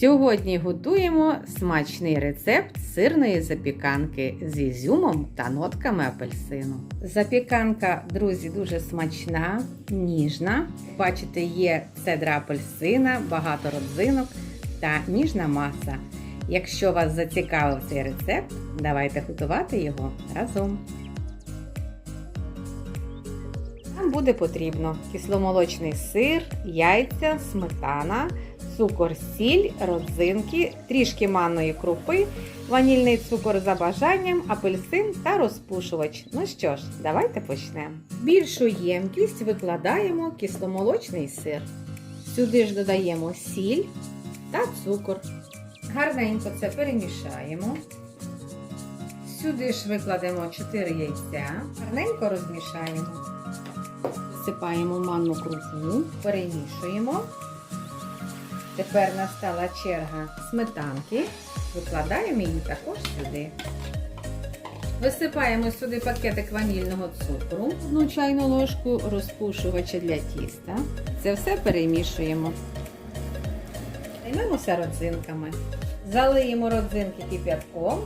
Сьогодні готуємо смачний рецепт сирної запіканки з ізюмом та нотками апельсину. Запіканка, друзі, дуже смачна, ніжна. Бачите, є цедра апельсина, багато родзинок та ніжна маса. Якщо вас зацікавив цей рецепт, давайте готувати його разом. Нам буде потрібно кисломолочний сир, яйця, сметана, цукор, сіль, родзинки, трішки манної крупи, ванільний цукор за бажанням, апельсин та розпушувач. Ну що ж, давайте почнемо. Більшу ємкість викладаємо кисломолочний сир. Сюди ж додаємо сіль та цукор. Гарненько це перемішаємо. Сюди ж викладемо 4 яйця, гарненько розмішаємо. Всипаємо манну крупу, перемішуємо. Тепер настала черга сметанки. Викладаємо її також сюди. Висипаємо сюди пакетик ванільного цукру, одну чайну ложку розпушувача для тіста. Це все перемішуємо. Займемося родзинками. Залиємо родзинки кип'ятком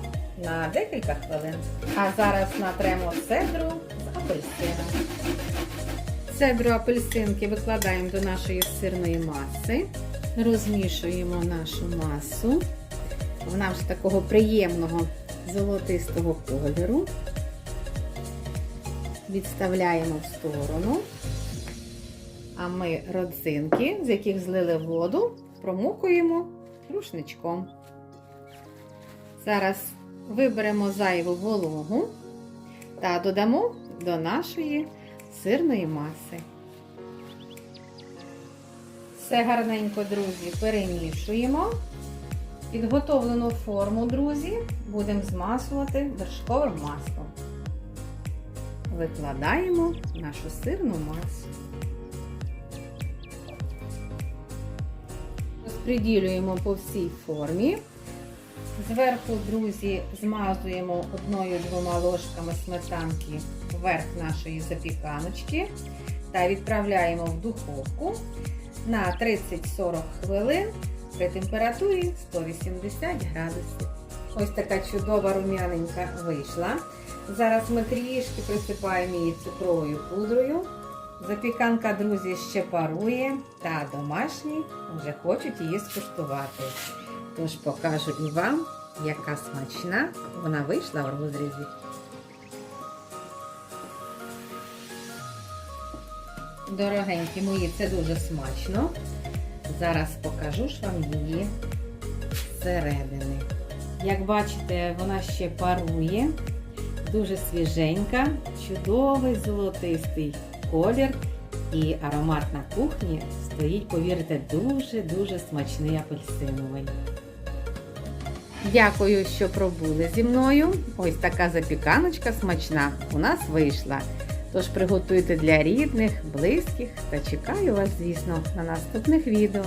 на декілька хвилин. А зараз натремо цедру з апельсином. Цедру апельсинки викладаємо до нашої сирної маси, розмішуємо нашу масу. Вона вже такого приємного золотистого кольору. Відставляємо в сторону. А ми родзинки, з яких злили воду, промокуємо рушничком. Зараз виберемо зайву вологу та додамо до нашої сирної маси. Все гарненько, друзі, перемішуємо. Підготовлену форму, друзі, будемо змасувати вершковим маслом. Викладаємо нашу сирну масу. Розподілюємо по всій формі. Зверху, друзі, змазуємо одною-двома ложками сметанки верх нашої запіканочки та відправляємо в духовку на 30-40 хвилин при температурі 180 градусів. Ось така чудова рум'яненька вийшла. Зараз ми трішки присипаємо її цукровою пудрою. Запіканка, друзі, ще парує, та домашні вже хочуть її скуштувати. Тож покажу і вам, яка смачна вона вийшла в розрізі. Дорогенькі мої, це дуже смачно. Зараз покажу ж вам її зсередини. Як бачите, вона ще парує, дуже свіженька, чудовий золотистий колір і аромат на кухні стоїть, повірте, дуже-дуже смачний апельсиновий. Дякую, що пробули зі мною. Ось така запіканочка смачна у нас вийшла. Тож приготуйте для рідних, близьких та чекаю вас, звісно, на наступних відео.